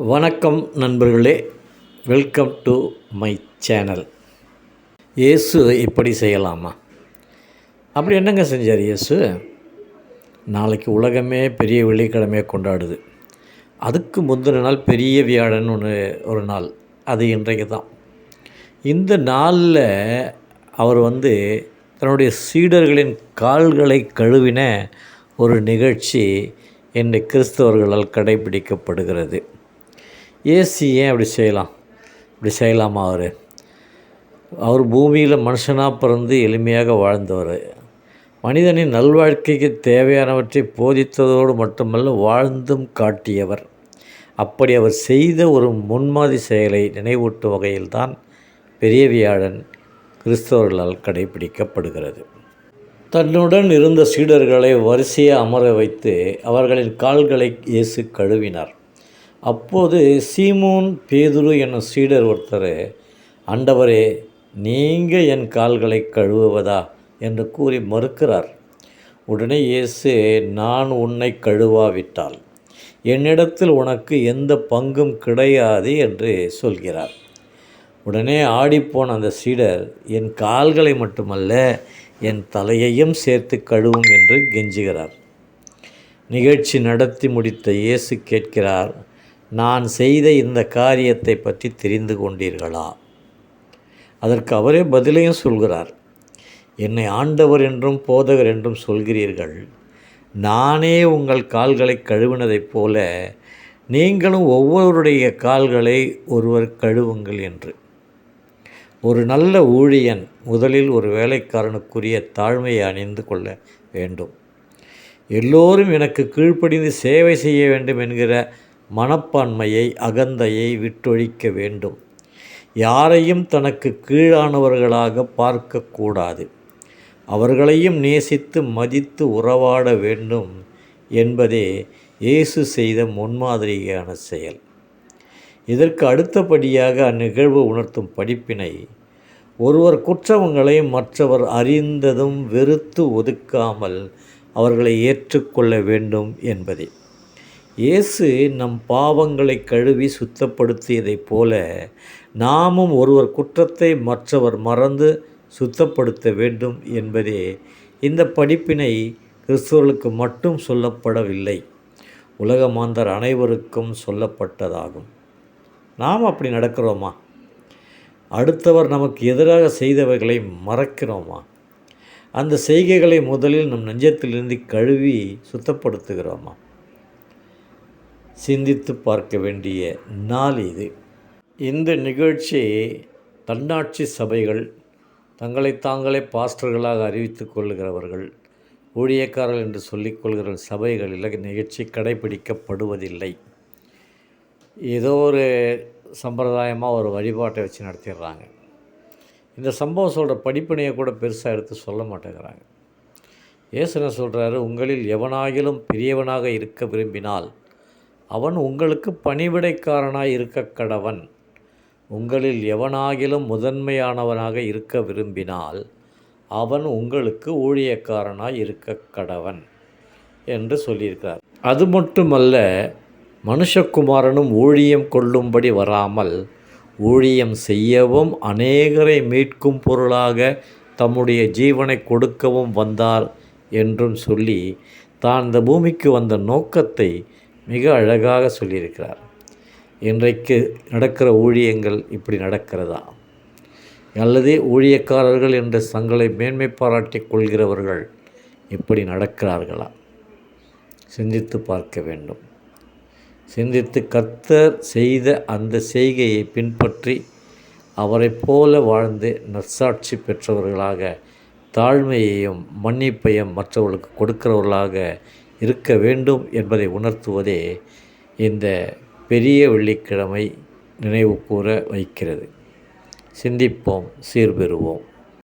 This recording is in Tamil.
வணக்கம் நண்பர்களே. வெல்கம் டு மை சேனல் இயேசு இப்படி செய்யலாமா? அப்படி என்னங்க செஞ்சார் இயேசு? நாளைக்கு உலகமே பெரிய வெள்ளிக்கிழமையை கொண்டாடுது. அதுக்கு முந்தின நாள் பெரிய வியாழன் ஒன்று ஒரு நாள். அது இன்றைக்கு தான். இந்த நாளில் அவர் வந்து தன்னுடைய சீடர்களின் கால்களை கழுவின ஒரு நிகழ்ச்சி இன்றைய கிறிஸ்தவர்களால் கடைபிடிக்கப்படுகிறது. ஏசி ஏன் அப்படி செய்யலாம்? இப்படி செய்யலாமா அவர்? அவர் பூமியில் மனுஷனாக பிறந்து எளிமையாக வாழ்ந்தவர். மனிதனின் நல்வாழ்க்கைக்கு தேவையானவற்றை போதித்ததோடு மட்டுமல்ல வாழ்ந்தும் காட்டியவர். அப்படி அவர் செய்த ஒரு முன்மாதிரி செயலை நினைவூட்டும் வகையில்தான் பெரிய வியாழன் கிறிஸ்தவர்களால் கடைபிடிக்கப்படுகிறது. தன்னுடன் இருந்த சீடர்களை வரிசையாக அமர வைத்து அவர்களின் கால்களை இயேசு கழுவினார். அப்போது சீமோன் பேதுரு என்னும் சீடர் ஒருத்தர் ஆண்டவரே நீங்கள் என் கால்களை கழுவுவதா? என்று கூறி மறுக்கிறார். உடனே இயேசு நான் உன்னை கழுவாவிட்டால் என்னிடத்தில் உனக்கு எந்த பங்கும் கிடையாது என்று சொல்கிறார். உடனே ஆடிப்போன அந்த சீடர் என் கால்களை மட்டுமல்ல என் தலையையும் சேர்த்து கழுவும் என்று கெஞ்சுகிறார். நிகழ்ச்சி நடத்தி முடித்த இயேசு கேட்கிறார் நான் செய்த இந்த காரியத்தை பற்றி தெரிந்து கொண்டீர்களா? அதற்கு அவரே பதிலையும் சொல்கிறார். என்னை ஆண்டவர் என்றும் போதகர் என்றும் சொல்கிறீர்கள். நானே உங்கள் கால்களை கழுவினதைப் போல நீங்களும் ஒவ்வொருடைய கால்களை ஒருவர் கழுவுங்கள் என்று. ஒரு நல்ல ஊழியன் முதலில் ஒரு வேலைக்காரனுக்குரிய தாழ்மையை அணிந்து கொள்ள வேண்டும். எல்லோரும் எனக்கு கீழ்ப்படிந்து சேவை செய்ய வேண்டும் என்கிற மனப்பான்மையை அகந்தையை விட்டொழிக்க வேண்டும். யாரையும் தனக்கு கீழானவர்களாக பார்க்கக்கூடாது. அவர்களையும் நேசித்து மதித்து உறவாட வேண்டும் என்பதே இயேசு செய்த முன்மாதிரியான செயல். இதற்கு அடுத்தபடியாக அந்நிகழ்வு உணர்த்தும் படிப்பினை ஒருவர் குற்றவங்களை மற்றவர் அறிந்ததும் வெறுத்து ஒதுக்காமல் அவர்களை ஏற்றுக்கொள்ள வேண்டும் என்பதே. இயேசு நம் பாவங்களை கழுவி சுத்தப்படுத்தியதைப் போல நாமும் ஒருவர் குற்றத்தை மற்றவர் மறந்து சுத்தப்படுத்த வேண்டும் என்பதே இந்த படிப்பினை கிறிஸ்தவர்களுக்கு மட்டும் சொல்லப்படவில்லை. உலக மாந்தர் அனைவருக்கும் சொல்லப்பட்டதாகும். நாம் அப்படி நடக்கிறோமா? அடுத்தவர் நமக்கு எதிராக செய்தவைகளை மறக்கிறோமா? அந்த செய்கைகளை முதலில் நம் நெஞ்சத்திலிருந்து கழுவி சுத்தப்படுத்துகிறோமா? சிந்தித்து பார்க்க வேண்டிய நாள் இது. இந்த நிகழ்ச்சி தன்னாட்சி சபைகள் தங்களை தாங்களே பாஸ்டர்களாக அறிவித்து கொள்கிறவர்கள் ஊழியக்காரர்கள் என்று சொல்லிக்கொள்கிற சபைகளில் நிகழ்ச்சி கடைபிடிக்கப்படுவதில்லை. ஏதோ ஒரு சம்பிரதாயமாக ஒரு வழிபாட்டை வச்சு நடத்திடுறாங்க. இந்த சம்பவம் சொல்கிற படிப்பினையை கூட பெருசாக எடுத்து சொல்ல மாட்டேங்கிறாங்க. ஏசுன சொல்கிறாரு உங்களில் எவனாகிலும் பெரியவனாக இருக்க விரும்பினால் அவன் உங்களுக்கு பணிவிடைக்காரனாய் இருக்க கடவன் உங்களில் எவனாகிலும் முதன்மையானவனாக இருக்க விரும்பினால் அவன் உங்களுக்கு ஊழியக்காரனாய் இருக்க கடவன் என்று சொல்லியிருக்கிறார். அது மட்டுமல்ல மனுஷகுமாரனும் ஊழியம் கொள்ளும்படி வராமல் ஊழியம் செய்யவும் அநேகரை மீட்கும் பொருளாக தம்முடைய ஜீவனை கொடுக்கவும் வந்தார் என்றும் சொல்லி தான் இந்த பூமிக்கு வந்த நோக்கத்தை மிக அழகாக சொல்லியிருக்கிறார். இன்றைக்கு நடக்கிற ஊழியங்கள் இப்படி நடக்கிறதா? அல்லது ஊழியக்காரர்கள் என்ற தங்களை மேன்மை பாராட்டிக் கொள்கிறவர்கள் இப்படி நடக்கிறார்களா? சிந்தித்து பார்க்க வேண்டும். சிந்தித்து கர்த்தர் செய்த அந்த செய்கையை பின்பற்றி அவரைப் போல வாழ்ந்து நற்சாட்சி பெற்றவர்களாக தாழ்மையையும் மன்னிப்பையும் மற்றவர்களுக்கு கொடுக்கிறவர்களாக இருக்க வேண்டும் என்பதை உணர்த்துவதே இந்த பெரிய வெள்ளிக்கிழமை நினைவு கூற வைக்கிறது. சிந்திப்போம் சீர்பெறுவோம்.